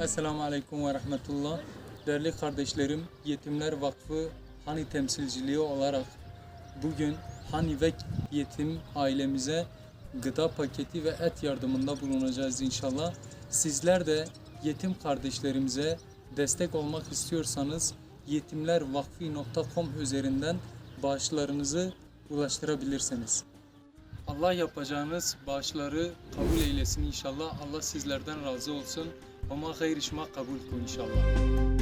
Esselamu Aleyküm ve Rahmetullah. Değerli kardeşlerim, Yetimler Vakfı Hani temsilciliği olarak bugün Hanivek yetim ailemize gıda paketi ve et yardımında bulunacağız inşallah. Sizler de yetim kardeşlerimize destek olmak istiyorsanız yetimlervakfi.com üzerinden bağışlarınızı ulaştırabilirsiniz. Allah yapacağınız bağışları kabul eylesin inşallah. Allah sizlerden razı olsun. وما خير ما قبولكم إن شاء الله.